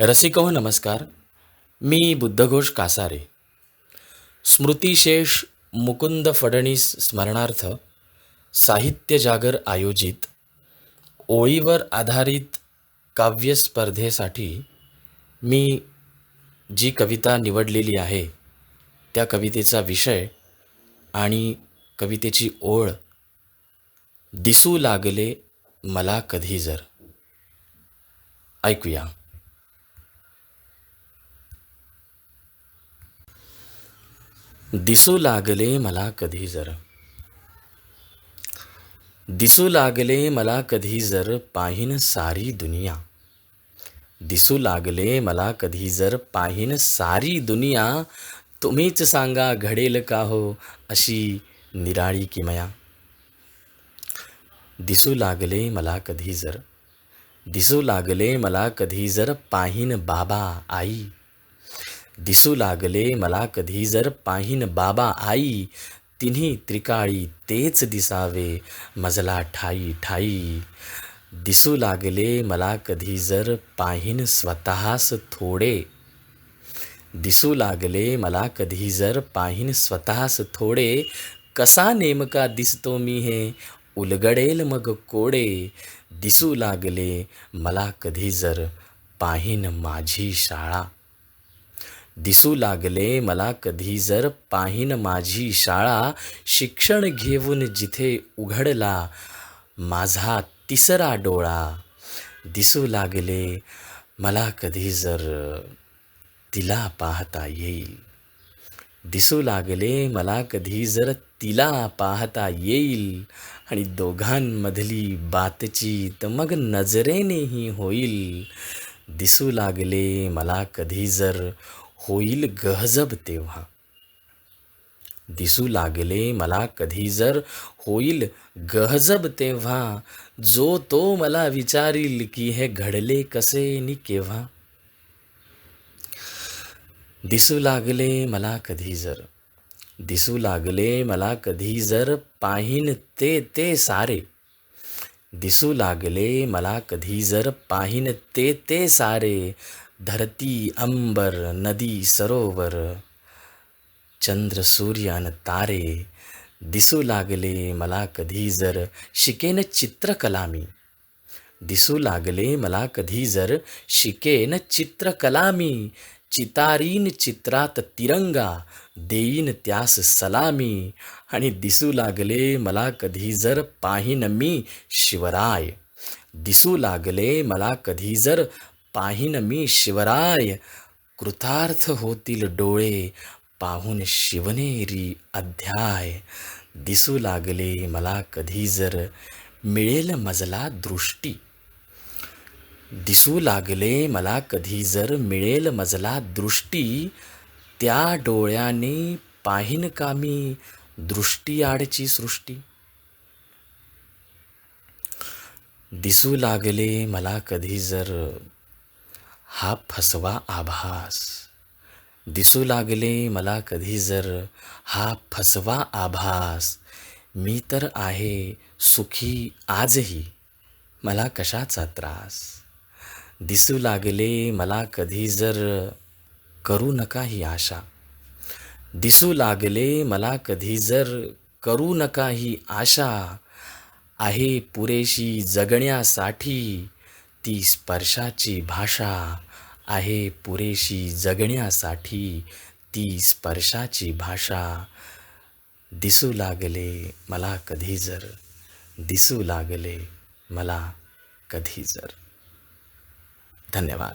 रसिको नमस्कार. मी बुद्धघोष कासारे. स्मृतिशेष मुकुंद फडणीस स्मरणार्थ साहित्य जागर आयोजित ओळीवर आधारित काव्य स्पर्धेसाठी मी जी कविता निवडलेली आहे त्या कवितेचा विषय आणि कवितेची ओळ दिसू लागले मला कधी जर. ऐकूया. दिसू लागले मला कधी जर. दिसू लागले मला कधी जर पाहीन सारी दुनिया. दिसू लागले मला कधी जर पाहीन सारी दुनिया. तुम्हीच सांगा घडेल का हो अशी निराळी किमया दिसू लागले मला कधी जर. दिसू लागले मला कधी जर पाहीन बाबा आई. दिसू लागले मला कधी जर पाहीन बाबा आई तिन्ही त्रिकाळी तेच दिसावे मजला ठाई ठाई. दिसू लागले मला कधी जर पाहीन स्वतःस थोडे. दिसू लागले मला कधी जर पाहीन स्वतःस थोडे. कसा नेमका दिसतो मी हे? उलगडेल मग कोडे. दिसू लागले मला कधी जर पाहीन माझी शाळा. दिसू लागले मला कधी जर पाहीन माझी शाळा शिक्षण घेऊन जिथे उघडला माझा तिसरा डोळा. दिसू लागले मला कधी जर तिला पाहता येईल. दिसू लागले मला कधी जर तिला पाहता येईल. आणि दोघांमधली बातचीत मग नजरेनेही होईल. दिसू लागले मला कधी जर होईल गहजब तेव्हा. दिसू लागले मला कधी जर होईल गहजब तेव्हा. जो तो मला विचारील की हे घडले कसे नि केव्हा. दिसू लागले मला कधी जर. दिसू लागले मला कधी जर पाहीन ते ते सारे. दिसू लागले मला कधी जर पाहीन ते ते सारे. धरती अंबर नदी सरोवर चंद्र सूर्य आणि तारे दिसू लागले मला कधी जर शिकेन चित्रकला मी. दिसू लागले मला कधी जर शिकेन चित्रकला मी. चितारीन चित्रात तिरंगा देईन त्यास सलामी. आणि दिसू लागले मला कधी जर पाहीन मी शिवराय. दिसू लागले मला कधी जर पाहीन मी शिवराय. कृतार्थ होतील डोळे पाहून शिवनेरी अध्याय. दिसू लागले मला कधी जर मिळेल मजला दृष्टी. दिसू लागले मला कधी जर मिळेल मजला दृष्टी. त्या डोळ्याने पाहीन का मी दृष्टी आडची सृष्टी? दिसू लागले मला कधी जर हा फसवा आभास. दिसू लागले मला कधी जर हा फसवा आभास. मी तर आहे सुखी आजही. मला कशाचा त्रास? दिसू लागले मला कधी जर करू नका ही आशा. दिसू लागले मला कधी जर करू नका ही आशा. आहे पुरेशी जगण्यासाठी ती स्पर्शाची भाषा. आहे पुरेशी जगण्यासाठी ती स्पर्शाची भाषा. दिसू लागले मला कधी जर. दिसू लागले मला कधी जर. धन्यवाद.